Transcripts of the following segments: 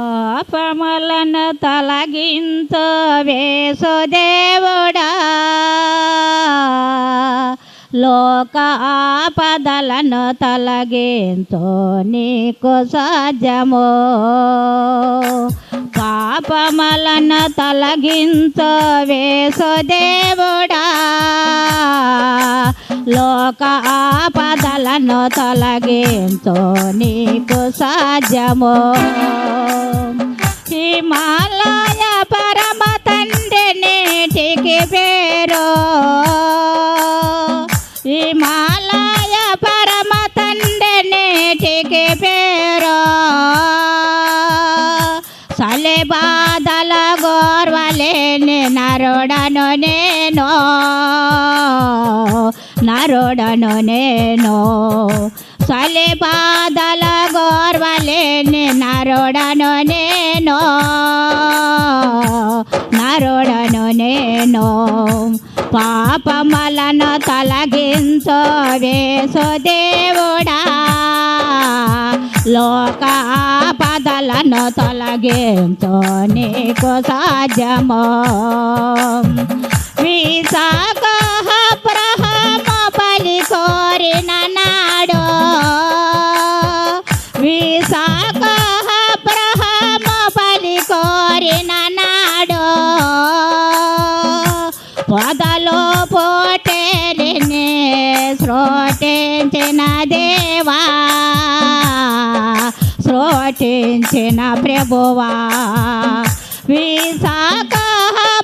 పాపములను తొలగించు వేసుదేవుడా లోక ఆపదలను తొలగించు నీకు సాధ్యము. పాపములను తొలగించు వేసుదేవుడా లోక ఆపదలను తొలగించు నీకు సాధ్యమో. హిమాలయ పరమ తండ్రి నేటికి పేరు. హిమాలయ పరమ తండ్రి నేటికి పేరు. సలే బాధల గోర్వలేని నరుడను నేను నరుడను నేను. సలి పాదల గోర్వలేని నరుడను నేను నరుడను నేను. పాపమలను తొలగించో వేసు దేవుడా లోక ఆపదలను తొలగించో నీకు సాధ్యమో. విశాఖ ప్రహమ శ్రోటించిన దేవా శ్రోటించిన ప్రభువా. విశాఖ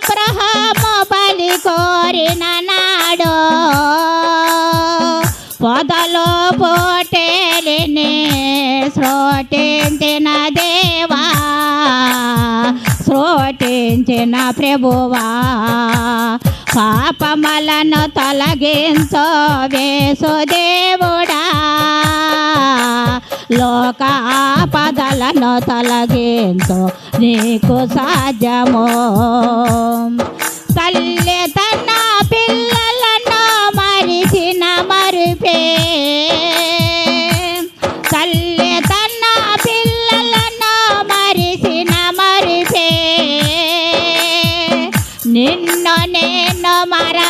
ప్రహమ బలి కోరిన నాడు పొదలో పోటేలిని శ్రోటించిన దేవా శ్రోటించిన ప్రభువా. పాపమలను తొలగించో వేసుదేవుడా లోక ఆపదలను తొలగించో నీకు సాధ్యమో. తల్లి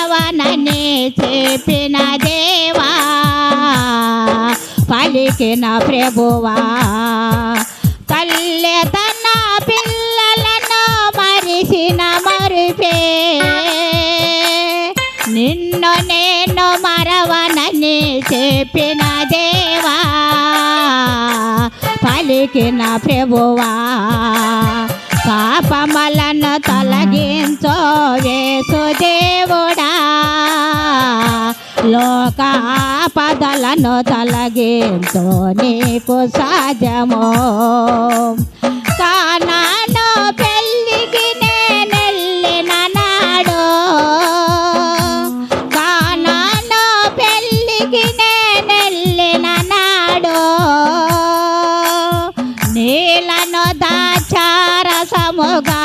మరవనని చెప్పిన దేవా పలికిన ప్రభువా. తల్లి తన పిల్లలను మరిసిన మరిపే. నిన్ను నేను మరవనని చెప్పిన దేవా పలికిన ప్రభువా. పాపమలను తొలగించో వేసు దేవుడా లోక ఆపదలను తొలగించో నీకు సాధ్యము. కానాను పెళ్ళికి నేనెళ్ళిన నాడు కానాను పెళ్ళికి నేనెళ్ళిన నాడు నీలను దాచారసముగా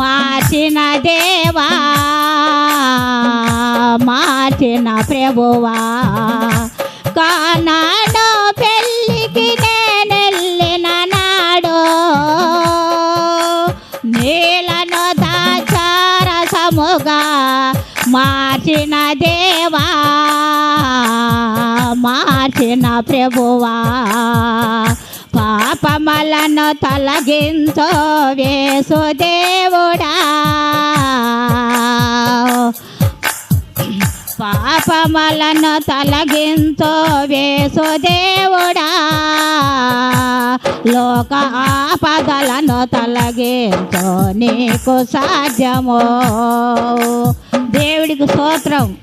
మార్చిన దేవా మార్చిన ప్రభువా. కానాడు పెళ్ళికి నేనెళ్ళిన నాడు నీలను దాచారసముగా మార్చిన దేవా మార్చిన ప్రభువా. పాపమలను తొలగించో వేసు దేవుడా. పాపమలను తొలగించో వేసుదేవుడా లోక ఆపదలను తొలగించో నీకు సాధ్యమో. దేవుడికి స్తోత్రం.